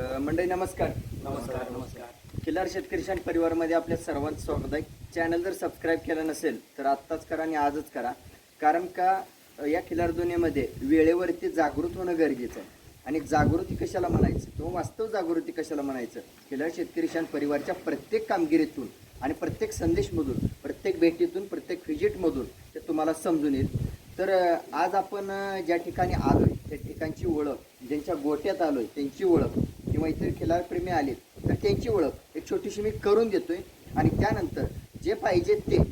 मंडळी नमस्कार. नमस्कार नमस्कार. खिलार शेतकरी शान परिवारमध्ये आपल्या सर्वांचं स्वागत आहे. चॅनल जर सबस्क्राईब केलं नसेल तर आत्ताच करा आणि आजच करा. कारण का अ, या खिलार दुनियेमध्ये वेळेवरती जागृत होणं गरजेचं आहे. आणि जागृती कशाला म्हणायचं? किंवा वास्तव जागृती कशाला म्हणायचं? खिलार शेतकरी शान परिवारच्या प्रत्येक कामगिरीतून आणि प्रत्येक संदेशमधून प्रत्येक भेटीतून प्रत्येक व्हिजिटमधून ते तुम्हाला समजून येईल. तर अ, आज आपण अ, ज्या ठिकाणी आलोय त्या ठिकाणची ओळख ज्यांच्या गोट्यात आलोय त्यांची ओळख किंवा इतर खिलारप्रेमी आले तर त्यांची ओळख एक छोटीशी मी करून देतोय. आणि त्यानंतर जे पाहिजे ते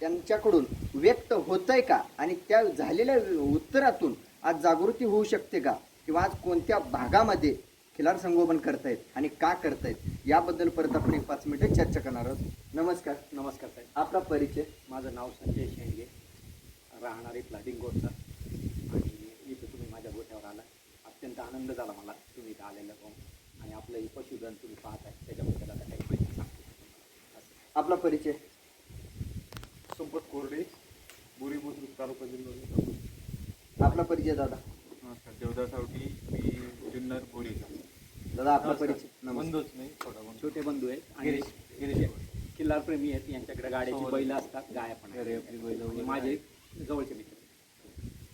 त्यांच्याकडून व्यक्त होतंय का? आणि त्या झालेल्या उत्तरातून आज जागृती होऊ शकते का? किंवा आज कोणत्या भागामध्ये खिलार संगोपन करतायत आणि का करतायत? याबद्दल परत आपण एक पाच मिनिटं चर्चा करणार आहोत. नमस्कार नमस्कार साहेब. आपला परिचय. माझं नाव संजय शेंडगे. राहणारे प्लाडिंग गोडचा आणि इथं तुम्ही माझ्या गोठ्यावर आला अत्यंत आनंद झाला मला. इथं आलेलं पाहून आणि आपलं हे पशुधन तुम्ही पाहत आहे त्याच्याबद्दल आता काही माहिती सांगतो. आपला परिचय? संपत कोरडे बोरी बुद्रुक तालुका जिल्हा आपला परिचय दादा? नमस्कार देवदास आवटी मी जुन्नर बोरी दादा आपला परिचय? बंधूच नाही छोटा बंधू. छोटे बंधू आहेत आणि गिरीश गिरीश किल्लार प्रेमी आहेत यांच्याकडे गाड्याची. बैल असतात गाया पण आहेत. माझे. जवळचे मित्र.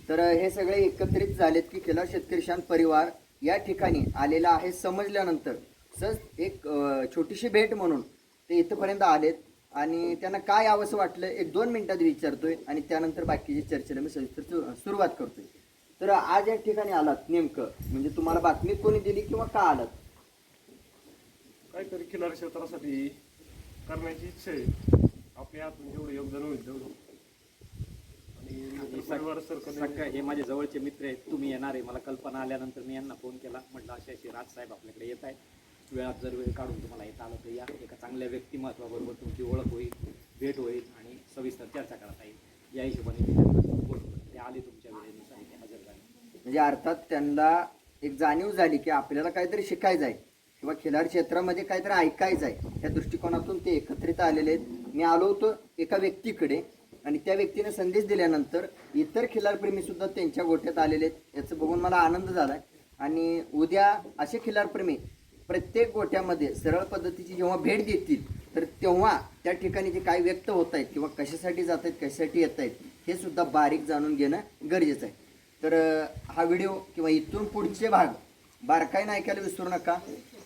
तर हे सगळे एकत्रित झालेत की खिलार शेतकरी शान परिवार या ठिकाणी आलेला आहे समजल्यानंतर. सहज एक छोटीशी भेट म्हणून ते इथंपर्यंत आलेत आणि त्यांना काय यावंसं वाटलं एक दोन मिनिटात विचारतोय आणि त्यानंतर बाकीची चर्चेला मी सविस्तर सुरुवात करतोय. तर आज या ठिकाणी आलात नेमकं म्हणजे तुम्हाला बातमी कोणी दिली किंवा का आलात? काहीतरी खिलार क्षेत्रासाठी करण्याची इच्छा आहे. आपल्या हातून जेवढं योगदान होईल तेवढं. सगळं हे माझे जवळचे मित्र आहेत तुम्ही येणार आहे. मला कल्पना आल्यानंतर मी यांना फोन केला. म्हटलं असे असे राजसाहेब आपल्याकडे येत आहेत. वेळात जर वेळ काढून तुम्हाला येता आलं तर या. एका चांगल्या व्यक्तिमत्वाबरोबर तुमची ओळख होईल भेट होईल आणि सविस्तर चर्चा करता येईल. या हिशोबाने मी त्यांना ते आले तुमच्या वेळेनुसार इथे हजर झाले. म्हणजे अर्थात त्यांना एक जाणीव झाली की आपल्याला काहीतरी शिकायचं आहे किंवा खिलार क्षेत्रामध्ये काहीतरी ऐकायचं आहे. या दृष्टिकोनातून ते एकत्रित आलेले आहेत. मी आलो होतो एका व्यक्तीकडे. आणि त्या व्यक्तीने संदेश दिल्यानंतर इतर खिलारप्रेमी सुद्धा त्यांच्या गोठ्यात आलेले आहेत. याचं बघून मला आनंद झाला आणि उद्या असे खिलारप्रेमी प्रत्येक गोठ्यामध्ये सरळ पद्धतीची जेव्हा भेट देतील तर तेव्हा त्या ठिकाणी जे काय व्यक्त होत आहेत किंवा कशासाठी जात आहेत कशासाठी येत आहेत हे सुद्धा बारीक जाणून घेणं गरजेचं आहे. तर हा व्हिडिओ किंवा इथून पुढचे भाग बारकाईनं ऐकायला विसरू नका.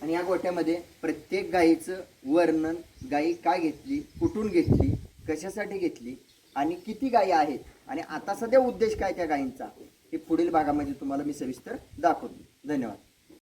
आणि या गोठ्यामध्ये प्रत्येक गायीचं वर्णन गायी का घेतली कुठून घेतली कशासाठी घेतली आणि किती गायी आहेत? आणि आता सध्या उद्देश काय त्या गायींचा? हे पुढील भागामध्ये तुम्हाला मी सविस्तर दाखवतो. धन्यवाद.